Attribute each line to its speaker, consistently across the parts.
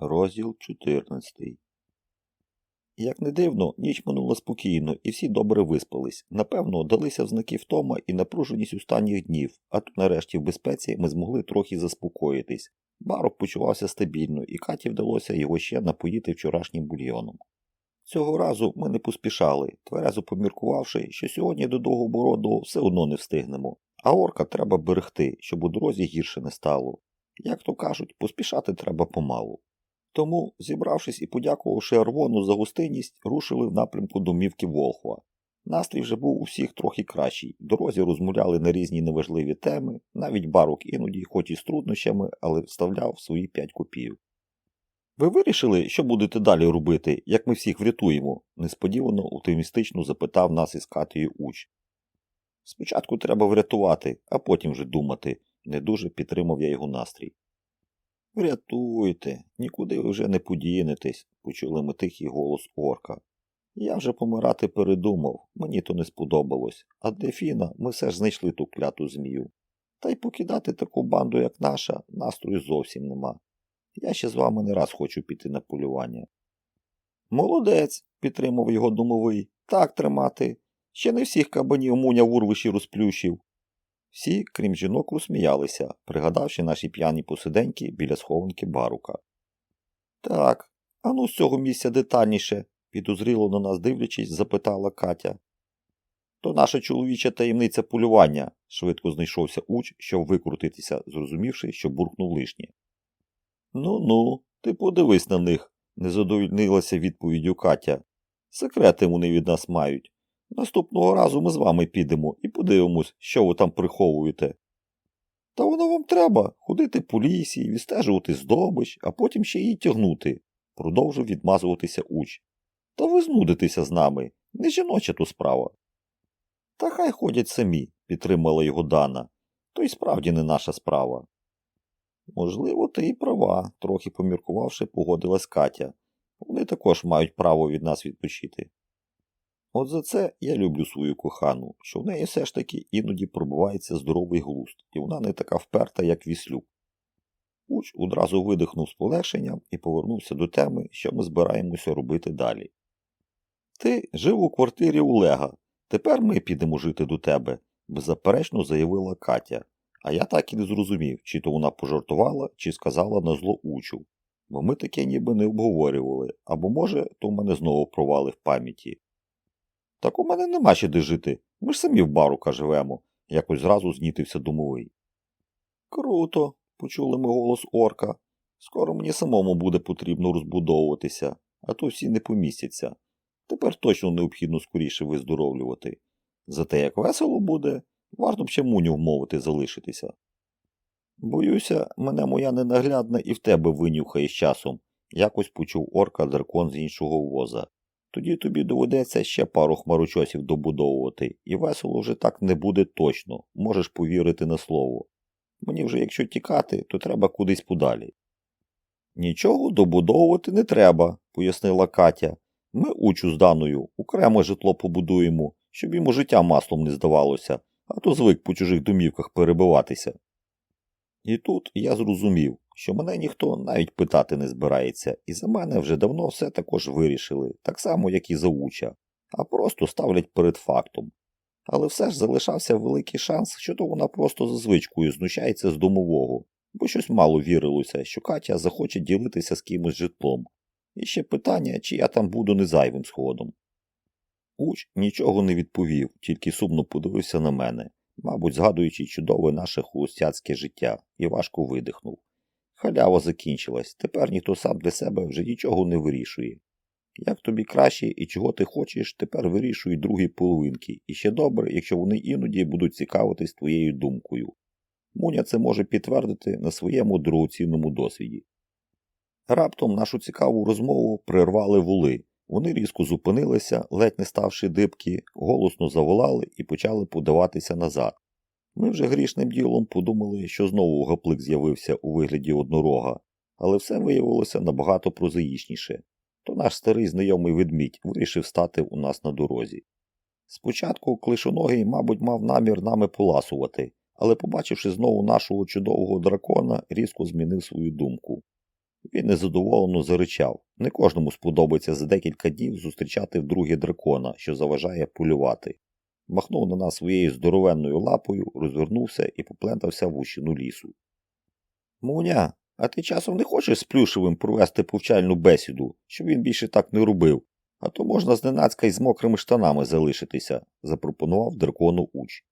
Speaker 1: Розділ 14 Як не дивно, ніч минула спокійно, і всі добре виспались. Напевно, далися в знаки втома і напруженість останніх днів, а тут нарешті в безпеці ми змогли трохи заспокоїтись. Барок почувався стабільно, і Каті вдалося його ще напоїти вчорашнім бульйоном. Цього разу ми не поспішали, тверезо поміркувавши, що сьогодні до Довгобороду все одно не встигнемо, а орка треба берегти, щоб у дорозі гірше не стало. Як то кажуть, поспішати треба помалу. Тому, зібравшись і подякувавши Арвону за гостинність, рушили в напрямку домівки Волхва. Настрій вже був у всіх трохи кращий. Дорозі розмовляли на різні неважливі теми, навіть барок іноді, хоч і з труднощами, але вставляв свої п'ять копійок. Ви вирішили, що будете далі робити, як ми всіх врятуємо? несподівано оптимістично запитав нас із Катею уч. Спочатку треба врятувати, а потім вже думати, не дуже підтримав я його настрій. Врятуйте, нікуди ви вже не подінетесь, почули ми тихий голос орка. Я вже помирати передумав, мені то не сподобалось, а для Фіна ми все ж знайшли ту кляту змію. Та й покидати таку банду, як наша, настрою зовсім нема. Я ще з вами не раз хочу піти на полювання. Молодець, підтримав його домовий. Так тримати. Ще не всіх кабанів муня в урвищі розплющив. Всі, крім жінок, розсміялися, пригадавши наші п'яні посиденьки біля схованки барука. Так, а ну з цього місця детальніше, підозріло на нас дивлячись, запитала Катя. То наша чоловіча таємниця полювання, швидко знайшовся уч, щоб викрутитися, зрозумівши, що буркнув лишнє. Ну ну, ти подивись на них, не задовольнилася відповіддю Катя. Секрети вони від нас мають. Наступного разу ми з вами підемо і подивимось, що ви там приховуєте. Та воно вам треба ходити по лісі, відстежувати здобич, а потім ще її тягнути, продовжив відмазуватися уч. Та ви знудитеся з нами, не жіноча то справа. Та хай ходять самі, підтримала його Дана. То й справді не наша справа. Можливо, ти і права, трохи поміркувавши, погодилась Катя. Вони також мають право від нас відпочити. От за це я люблю свою кохану, що в неї все ж таки іноді пробувається здоровий глузд, і вона не така вперта, як віслюк. Уч одразу видихнув з полегшенням і повернувся до теми, що ми збираємося робити далі. Ти жив у квартирі Олега. Тепер ми підемо жити до тебе, беззаперечно заявила Катя. А я так і не зрозумів, чи то вона пожартувала, чи сказала на зло учу. Бо ми таке ніби не обговорювали, або, може, то в мене знову провали в пам'яті. Так у мене нема ще де жити. Ми ж самі в барука живемо, якось зразу знітився домовий. Круто, почули ми голос орка. Скоро мені самому буде потрібно розбудовуватися, а то всі не помістяться. Тепер точно необхідно скоріше виздоровлювати. Зате як весело буде, варто б ще муню вмовити залишитися. Боюся, мене моя ненаглядна і в тебе винюхає з часом, якось почув орка дракон з іншого воза. Тоді тобі доведеться ще пару хмарочосів добудовувати, і весело вже так не буде точно, можеш повірити на слово. Мені вже якщо тікати, то треба кудись подалі. Нічого добудовувати не треба, пояснила Катя. Ми учу з Даною, окремо житло побудуємо, щоб йому життя маслом не здавалося, а то звик по чужих домівках перебиватися. І тут я зрозумів, що мене ніхто навіть питати не збирається, і за мене вже давно все також вирішили, так само, як і за уча, а просто ставлять перед фактом. Але все ж залишався великий шанс, що то вона просто за звичкою знущається з домового, бо щось мало вірилося, що Катя захоче ділитися з кимось житлом. І ще питання, чи я там буду не зайвим сходом. Уч нічого не відповів, тільки сумно подивився на мене, мабуть, згадуючи чудове наше холостяцьке життя, і важко видихнув. Халява закінчилась, тепер ніхто сам для себе вже нічого не вирішує. Як тобі краще і чого ти хочеш, тепер вирішуй другі половинки, і ще добре, якщо вони іноді будуть цікавитись твоєю думкою. Муня це може підтвердити на своєму дорогоцінному досвіді. Раптом нашу цікаву розмову прервали вули. Вони різко зупинилися, ледь не ставши дибки, голосно заволали і почали подаватися назад. Ми вже грішним ділом подумали, що знову гаплик з'явився у вигляді однорога, але все виявилося набагато прозаїчніше. То наш старий знайомий ведмідь вирішив стати у нас на дорозі. Спочатку клишоногий, мабуть, мав намір нами поласувати, але, побачивши знову нашого чудового дракона, різко змінив свою думку. Він незадоволено заричав. Не кожному сподобається за декілька днів зустрічати вдруге дракона, що заважає полювати. Махнув на нас своєю здоровенною лапою, розвернувся і поплентався в ущину лісу. Муня, а ти часом не хочеш з плюшевим провести повчальну бесіду, щоб він більше так не робив, а то можна зненацька й з мокрими штанами залишитися, запропонував дракону уч.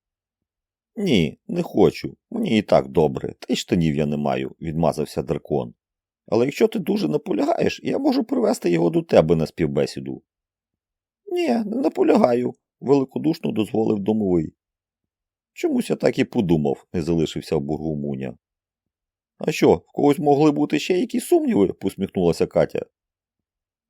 Speaker 1: Ні, не хочу. Мені і так добре, та й штанів я не маю, відмазався дракон. Але якщо ти дуже наполягаєш, я можу привезти його до тебе на співбесіду. Ні, не наполягаю, великодушно дозволив домовий. Чомусь я так і подумав, не залишився в Муня. А що, в когось могли бути ще якісь сумніви? посміхнулася Катя.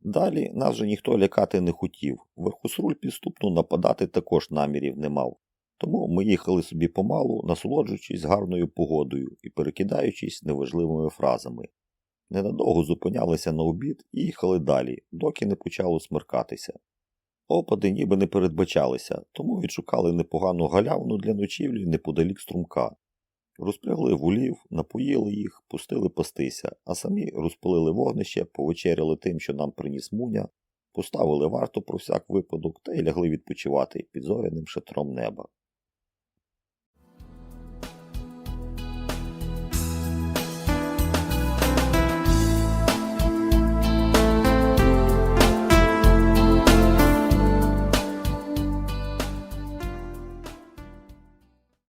Speaker 1: Далі нас же ніхто лякати не хотів. Верхосруль підступно нападати також намірів не мав. Тому ми їхали собі помалу, насолоджуючись гарною погодою і перекидаючись неважливими фразами. Ненадовго зупинялися на обід і їхали далі, доки не почало смеркатися. Опади ніби не передбачалися, тому відшукали непогану галявну для ночівлі неподалік струмка. Розпрягли вулів, напоїли їх, пустили пастися, а самі розпалили вогнище, повечеряли тим, що нам приніс муня, поставили варту про всяк випадок та й лягли відпочивати під зоряним шатром неба.